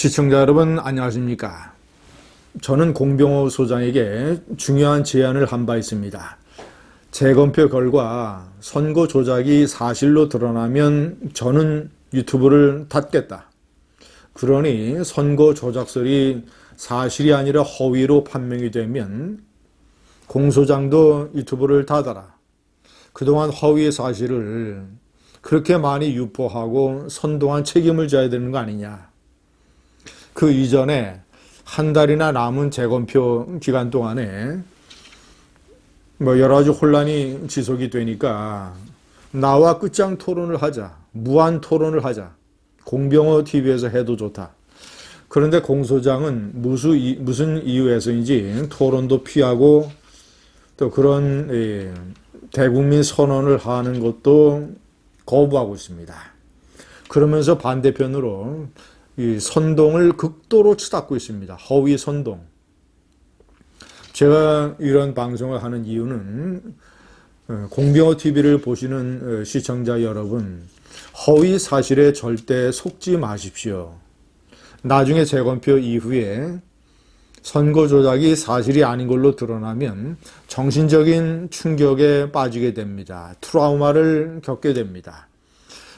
시청자 여러분 안녕하십니까? 저는 공병호 소장에게 중요한 제안을 한 바 있습니다. 재검표 결과 선거 조작이 사실로 드러나면 저는 유튜브를 닫겠다. 그러니 선거 조작설이 사실이 아니라 허위로 판명이 되면 공 소장도 유튜브를 닫아라. 그동안 허위의 사실을 그렇게 많이 유포하고 선동한 책임을 져야 되는 거 아니냐. 그 이전에 한 달이나 남은 재검표 기간 동안에 뭐 여러 가지 혼란이 지속이 되니까 나와 끝장 토론을 하자. 무한 토론을 하자. 공병호 TV에서 해도 좋다. 그런데 공소장은 무슨, 무슨 이유에서인지 토론도 피하고 또 그런 예, 대국민 선언을 하는 것도 거부하고 있습니다. 그러면서 반대편으로 이 선동을 극도로 치닫고 있습니다. 허위 선동. 제가 이런 방송을 하는 이유는 어, 공병호 TV를 보시는 어, 시청자 여러분, 허위 사실에 절대 속지 마십시오. 나중에 재검표 이후에 선거 조작이 사실이 아닌 걸로 드러나면 정신적인 충격에 빠지게 됩니다. 트라우마를 겪게 됩니다.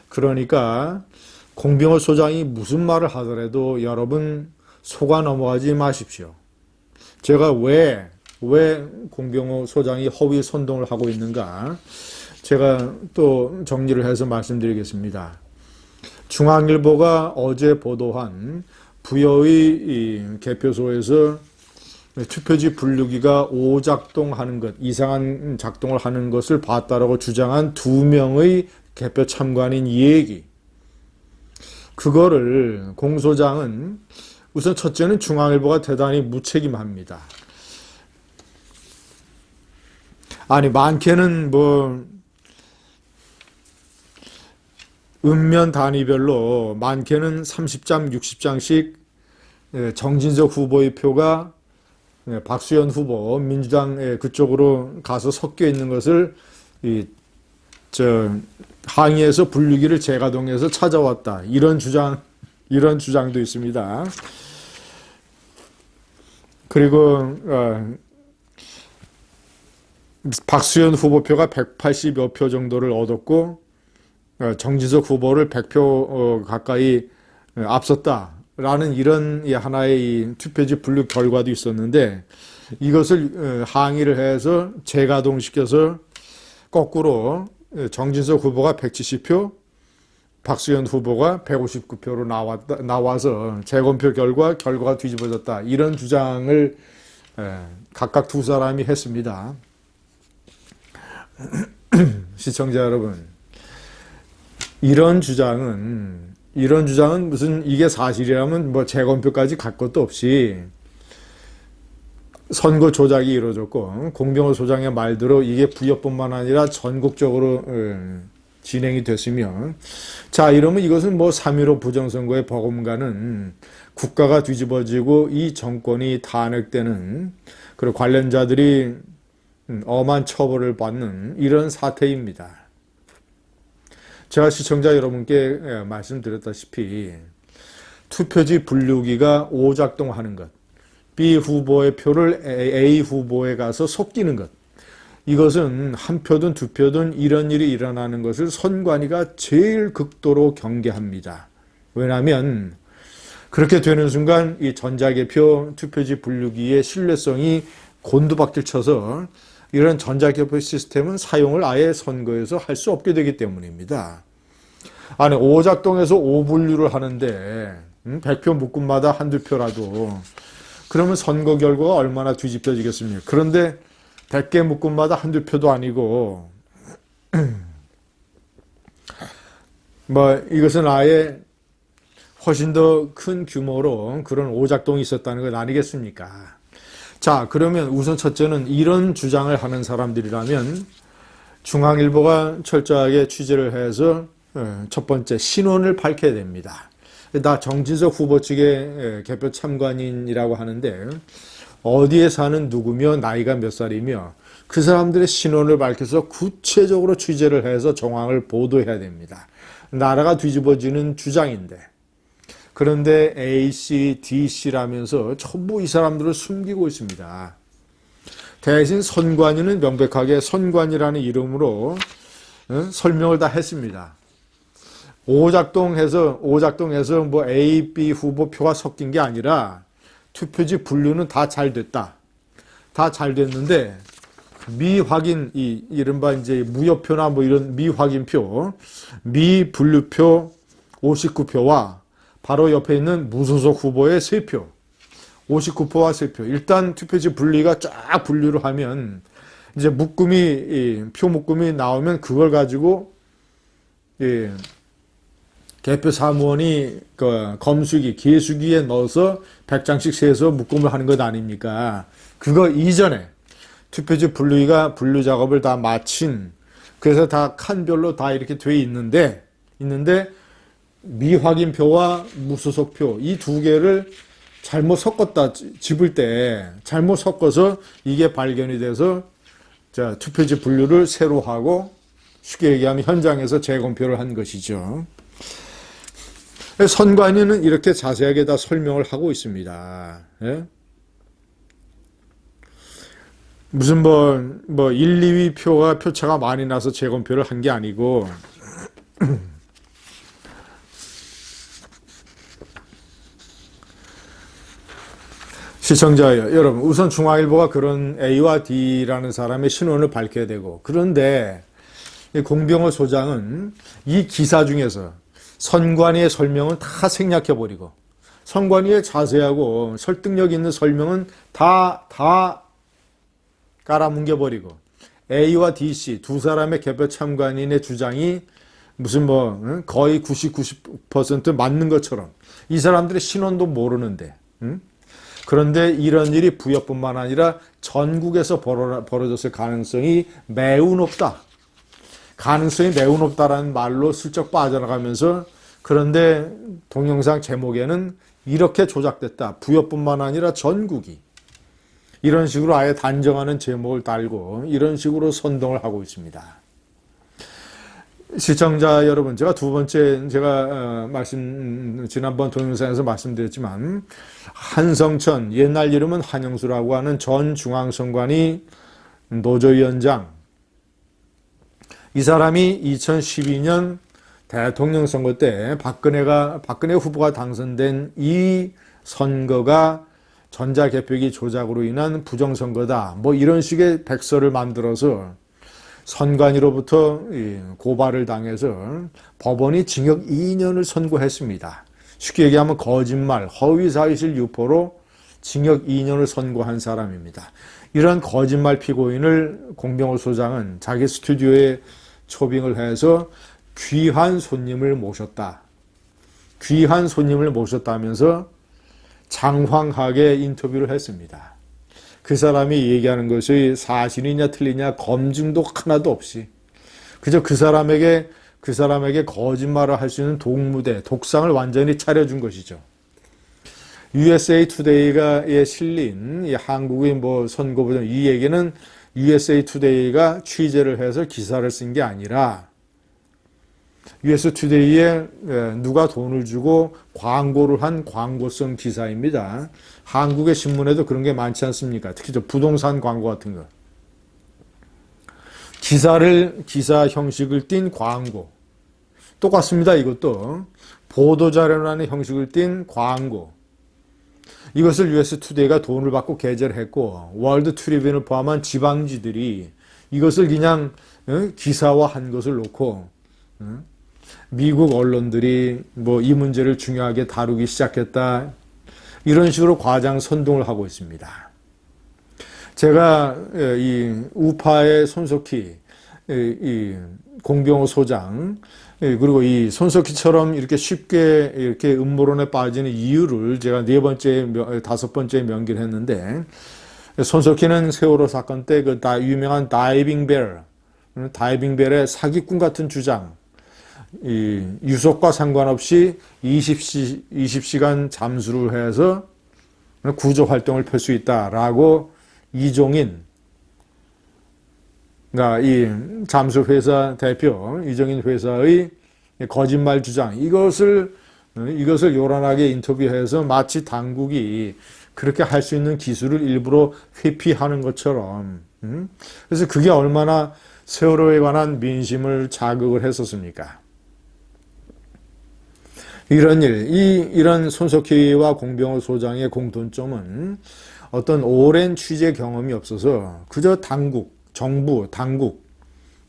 그러니까 공병호 소장이 무슨 말을 하더라도 여러분 속아 넘어가지 마십시오. 제가 왜, 왜 공병호 소장이 허위 선동을 하고 있는가? 제가 또 정리를 해서 말씀드리겠습니다. 중앙일보가 어제 보도한 부여의 개표소에서 투표지 분류기가 오작동하는 것, 이상한 작동을 하는 것을 봤다라고 주장한 두 명의 개표 참관인 얘기. 그거를 공소장은 우선 첫째는 중앙일보가 대단히 무책임합니다. 아니 많게는 뭐 읍면 단위별로 많게는 30장, 60장씩 정진석 후보의 표가 예, 박수현 후보 민주당 그쪽으로 가서 섞여 있는 것을 이저 항의해서 분류기를 재가동해서 찾아왔다 이런 주장 이런 주장도 있습니다. 그리고 어, 박수현 후보표가 180여 표 정도를 얻었고 어, 정지석 후보를 100표 어, 가까이 앞섰다라는 이런 하나의 투표지 분류 결과도 있었는데 이것을 항의를 해서 재가동시켜서 거꾸로 정진석 후보가 170표, 박수현 후보가 159표로 나왔다, 나와서 재검표 결과 결과가 뒤집어졌다. 이런 주장을 각각 두 사람이 했습니다. 시청자 여러분, 이런 주장은 이런 주장은 무슨 이게 사실이라면 뭐 재검표까지 갈 것도 없이 선거 조작이 이루어졌고 공병호 소장의 말대로 이게 부여뿐만 아니라 전국적으로 어, 진행이 됐으면 자 이러면 이것은 뭐 3.15 부정선거의 버금가는 국가가 뒤집어지고 이 정권이 탄핵되는 그리고 관련자들이 음, 엄한 처벌을 받는 이런 사태입니다. 제가 시청자 여러분께 예, 말씀드렸다시피 투표지 분류기가 오작동하는 것 B 후보의 표를 A 후보에 가서 섞이는 것. 이것은 한 표든 두 표든 이런 일이 일어나는 것을 선관위가 제일 극도로 경계합니다. 왜냐하면 그렇게 되는 순간 이 전자개표 투표지 분류기의 신뢰성이 곤두박질 쳐서 이런 전자개표 시스템은 사용을 아예 선거에서 할 수 없게 되기 때문입니다. 아니 오작동에서 오분류를 하는데 100표 음, 묶음마다 한두 표라도 그러면 선거 결과가 얼마나 뒤집혀지겠습니까? 그런데 100개 묶음마다 한두 표도 아니고 뭐 이것은 아예 훨씬 더 큰 규모로 그런 오작동이 있었다는 건 아니겠습니까? 자, 그러면 우선 첫째는 이런 주장을 하는 사람들이라면 중앙일보가 철저하게 취재를 해서 어, 첫 번째 신원을 밝혀야 됩니다. 나 정진석 후보 측의 개표 참관인이라고 하는데 어디에 사는 누구며 나이가 몇 살이며 그 사람들의 신원을 밝혀서 구체적으로 취재를 해서 정황을 보도해야 됩니다. 나라가 뒤집어지는 주장인데 그런데 A, C, D, C라면서 전부 이 사람들을 숨기고 있습니다. 대신 선관위는 명백하게 선관위라는 이름으로 어? 설명을 다 했습니다. 오작동해서 오작동해서 뭐 A, B 후보표가 섞인 게 아니라 투표지 분류는 다 잘 됐다. 다 잘 됐는데 미확인 이 이른바 이제 무효표나 뭐 이런 미확인표, 미분류표 59표와 바로 옆에 있는 무소속 후보의 3표. 59표와 3표. 일단 투표지 분리가 쫙 분류를 하면 이제 묶음이 표 묶음이 나오면 그걸 가지고 예, 개표 사무원이 그 검수기, 계수기에 넣어서 100장씩 세서 묶음을 하는 것 아닙니까? 그거 이전에 투표지 분류기가 분류 작업을 다 마친 그래서 다 칸별로 다 이렇게 돼 있는데 있는데 미확인표와 무소속표 이 두 개를 잘못 섞었다 집을 때 잘못 섞어서 이게 발견이 돼서 자 투표지 분류를 새로 하고 쉽게 얘기하면 현장에서 재검표를 한 것이죠. 선관위는 이렇게 자세하게 다 설명을 하고 있습니다. 예? 무슨 뭐, 뭐, 1, 2위 표가 표차가 많이 나서 재검표를 한 게 아니고, 시청자 여러분, 우선 중앙일보가 그런 A와 D라는 사람의 신원을 밝혀야 되고, 그런데 공병호 소장은 이 기사 중에서 선관위의 설명은 다 생략해버리고, 선관위의 자세하고 설득력 있는 설명은 다, 다 깔아뭉개버리고, A와 D, C 두 사람의 개표 참관인의 주장이 무슨 뭐 거의 90, 90% 맞는 것처럼 이 사람들의 신원도 모르는데, 응? 그런데 이런 일이 부여뿐만 아니라 전국에서 벌어졌을 가능성이 매우 높다. 가능성이 매우 높다라는 말로 슬쩍 빠져나가면서 그런데 동영상 제목에는 이렇게 조작됐다. 부여뿐만 아니라 전국이. 이런 식으로 아예 단정하는 제목을 달고 이런 식으로 선동을 하고 있습니다. 시청자 여러분, 제가 두 번째 제가 어, 말씀 지난번 동영상에서 말씀드렸지만 한성천 옛날 이름은 한영수라고 하는 전 중앙선관위 노조위원장 이 사람이 2012년 대통령 선거 때 박근혜가 박근혜 후보가 당선된 이 선거가 전자개표기 조작으로 인한 부정선거다. 뭐 이런 식의 백서를 만들어서 선관위로부터 고발을 당해서 법원이 징역 2년을 선고했습니다. 쉽게 얘기하면 거짓말, 허위사실 유포로 징역 2년을 선고한 사람입니다. 이런 거짓말 피고인을 공병호 소장은 자기 스튜디오에 초빙을 해서 귀한 손님을 모셨다. 귀한 손님을 모셨다면서 장황하게 인터뷰를 했습니다. 그 사람이 얘기하는 것이 사실이냐 틀리냐 검증도 하나도 없이 그저 그 사람에게 그 사람에게 거짓말을 할 수 있는 동무대, 독상을 완전히 차려준 것이죠. USA Today가에 실린 이 한국의 뭐 선거보전 이 얘기는 USA Today가 취재를 해서 기사를 쓴 게 아니라 US 투데이에 누가 돈을 주고 광고를 한 광고성 기사입니다. 한국의 신문에도 그런 게 많지 않습니까? 특히 저 부동산 광고 같은 거. 기사를 기사 형식을 띤 광고. 똑같습니다. 이것도 보도 자료라는 형식을 띤 광고. 이것을 US 투데이가 돈을 받고 게재를 했고 월드 트리뷴을 포함한 지방지들이 이것을 그냥 기사화한 것을 놓고 미국 언론들이 뭐 이 문제를 중요하게 다루기 시작했다. 이런 식으로 과장 선동을 하고 있습니다. 제가 이 우파의 손석희, 이 공병호 소장, 그리고 이 손석희처럼 이렇게 쉽게 이렇게 음모론에 빠지는 이유를 제가 네 번째, 다섯 번째 명기를 했는데, 손석희는 세월호 사건 때 그 유명한 다이빙 벨, 다이빙 벨의 사기꾼 같은 주장, 이 유속과 상관없이 20시, 20시간 잠수를 해서 구조 활동을 펼 수 있다라고 이종인, 그러니까 이 잠수 회사 대표 이종인 회사의 거짓말 주장 이것을 어, 이것을 요란하게 인터뷰해서 마치 당국이 그렇게 할 수 있는 기술을 일부러 회피하는 것처럼 음? 그래서 그게 얼마나 세월호에 관한 민심을 자극을 했었습니까? 이런 일, 이, 이런 손석희와 공병호 소장의 공통점은 어떤 오랜 취재 경험이 없어서 그저 당국, 정부, 당국,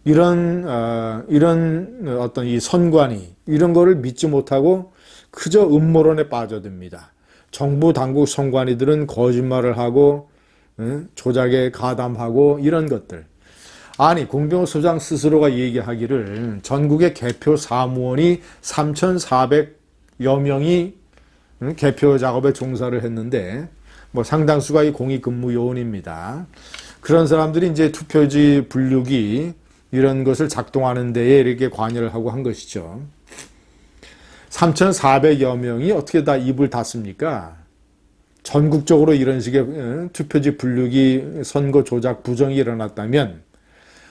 이런, 어, 이런 어떤 이 선관위, 이런 거를 믿지 못하고 그저 음모론에 빠져듭니다. 정부, 당국, 선관위들은 거짓말을 하고, 응? 조작에 가담하고, 이런 것들. 아니, 공병호 소장 스스로가 얘기하기를 전국의 개표 사무원이 3,400여 명이 응? 개표 작업에 종사를 했는데, 뭐 상당수가 이 공익근무 요원입니다. 그런 사람들이 이제 투표지 분류기 이런 것을 작동하는 데에 이렇게 관여를 하고 한 것이죠. 3,400여 명이 어떻게 다 입을 닫습니까? 전국적으로 이런 식의 어, 투표지 분류기 선거 조작 부정이 일어났다면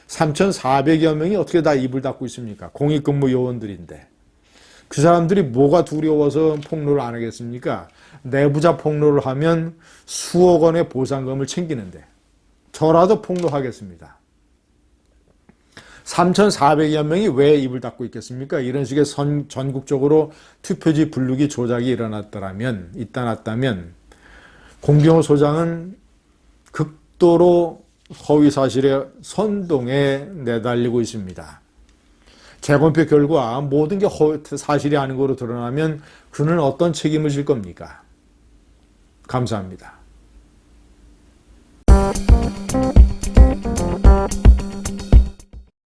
3,400여 명이 어떻게 다 입을 닫고 있습니까? 공익근무 요원들인데. 그 사람들이 뭐가 두려워서 폭로를 안 하겠습니까? 내부자 폭로를 하면 수억 원의 보상금을 챙기는데 저라도 폭로하겠습니다. 3,400여 명이 왜 입을 닫고 있겠습니까? 이런 식의 선, 전국적으로 투표지 분류기 조작이 일어났더라면, 있다났다면, 공병호 소장은 극도로 허위 사실의 선동에 내달리고 있습니다. 재검표 결과 모든 게 허, 사실이 아닌 거로 드러나면 그는 어떤 책임을 질 겁니까? 감사합니다.